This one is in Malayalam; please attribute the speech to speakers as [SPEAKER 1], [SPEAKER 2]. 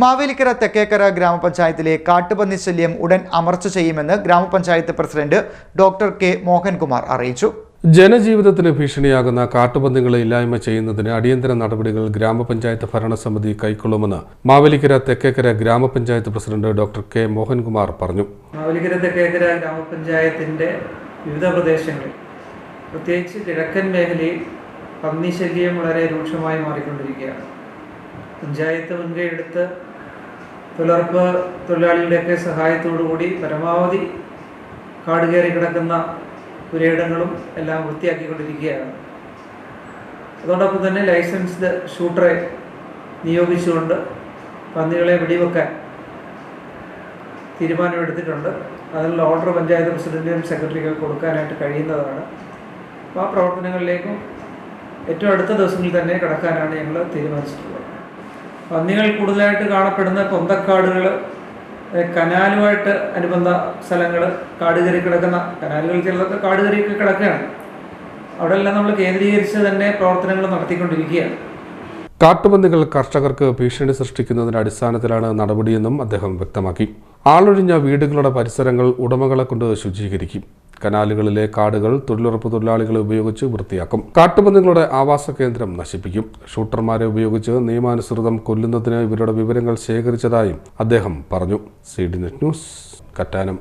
[SPEAKER 1] മാവേലിക്കര തെക്കേക്കര ഗ്രാമപഞ്ചായത്തിലെ കാട്ടുപന്നി ശല്യം ഉടൻ അമർച്ച ചെയ്യുമെന്ന് ഗ്രാമപഞ്ചായത്ത് പ്രസിഡന്റ് ഡോക്ടർ കെ മോഹൻകുമാർ അറിയിച്ചു.
[SPEAKER 2] ജനജീവിതത്തിന് ഭീഷണിയാകുന്ന കാട്ടുപന്നികളെ ഇല്ലായ്മ ചെയ്യുന്നതിന് അടിയന്തര നടപടികൾ ഗ്രാമപഞ്ചായത്ത് ഭരണസമിതി കൈക്കൊള്ളുമെന്ന് മാവേലിക്കര തെക്കേക്കര ഗ്രാമപഞ്ചായത്ത് പ്രസിഡന്റ് ഡോക്ടർ കെ മോഹൻകുമാർ പറഞ്ഞു.
[SPEAKER 3] മാവേലിക്കര തെക്കേക്കര ഗ്രാമപഞ്ചായത്തിന്റെ വിവിധ പ്രദേശങ്ങളിൽ പ്രത്യേകിച്ച് കിഴക്കൻ മേഖലയിൽ പന്നി ശല്യം വളരെ രൂക്ഷമായി മാറിക്കൊണ്ടിരിക്കുകയാണ്. പഞ്ചായത്ത് മുൻകൈയെടുത്ത് തൊഴിലുറപ്പ് തൊഴിലാളികളുടെയൊക്കെ സഹായത്തോടുകൂടി പരമാവധി കാട് കയറി കിടക്കുന്ന പുരയിടങ്ങളും എല്ലാം വൃത്തിയാക്കിക്കൊണ്ടിരിക്കുകയാണ്. അതോടൊപ്പം തന്നെ ലൈസൻസ്ഡ് ഷൂട്ടറെ നിയോഗിച്ചുകൊണ്ട് പന്നികളെ വെടിവെക്കാൻ തീരുമാനമെടുത്തിട്ടുണ്ട്. അതിനുള്ള ഓർഡർ പഞ്ചായത്ത് പ്രസിഡന്റിനും സെക്രട്ടറിക്കും കൊടുക്കാനായിട്ട് കഴിയുന്നതാണ്. അപ്പോൾ ആ പ്രവർത്തനങ്ങളിലേക്കും ഏറ്റവും അടുത്ത ദിവസങ്ങളിൽ തന്നെ കടക്കാനാണ് ഞങ്ങൾ തീരുമാനിച്ചിട്ടുള്ളത്. പന്നികൾ കൂടുതലായിട്ട് കാണപ്പെടുന്ന പൊന്തക്കാടുകൾ കനാലുമായിട്ട് അനുബന്ധ സ്ഥലങ്ങൾ കാട് കയറി കിടക്കുന്ന കനാലുകൾ ചിലതൊക്കെ കാട് കയറിയൊക്കെ കിടക്കുകയാണ്. അവിടെയെല്ലാം നമ്മൾ കേന്ദ്രീകരിച്ച് തന്നെ പ്രവർത്തനങ്ങൾ നടത്തിക്കൊണ്ടിരിക്കുകയാണ്.
[SPEAKER 2] കാട്ടുപന്നികൾ കർഷകർക്ക് ഭീഷണി സൃഷ്ടിക്കുന്നതിന്റെ അടിസ്ഥാനത്തിലാണ് നടപടിയെന്നും അദ്ദേഹം വ്യക്തമാക്കി. ആളൊഴിഞ്ഞ വീടുകളുടെ പരിസരങ്ങൾ ഉടമകളെ കൊണ്ട് ശുചീകരിക്കും. കനാലുകളിലെ കാടുകൾ തൊഴിലുറപ്പ് തൊഴിലാളികളെ ഉപയോഗിച്ച് വൃത്തിയാക്കും. കാട്ടുപന്നികളുടെ ആവാസ കേന്ദ്രം നശിപ്പിക്കും. ഷൂട്ടർമാരെ ഉപയോഗിച്ച് നിയമാനുസൃതം കൊല്ലുന്നതിന് ഇവരുടെ വിവരങ്ങൾ ശേഖരിച്ചതായും അദ്ദേഹം പറഞ്ഞു. C D net news Kattanam.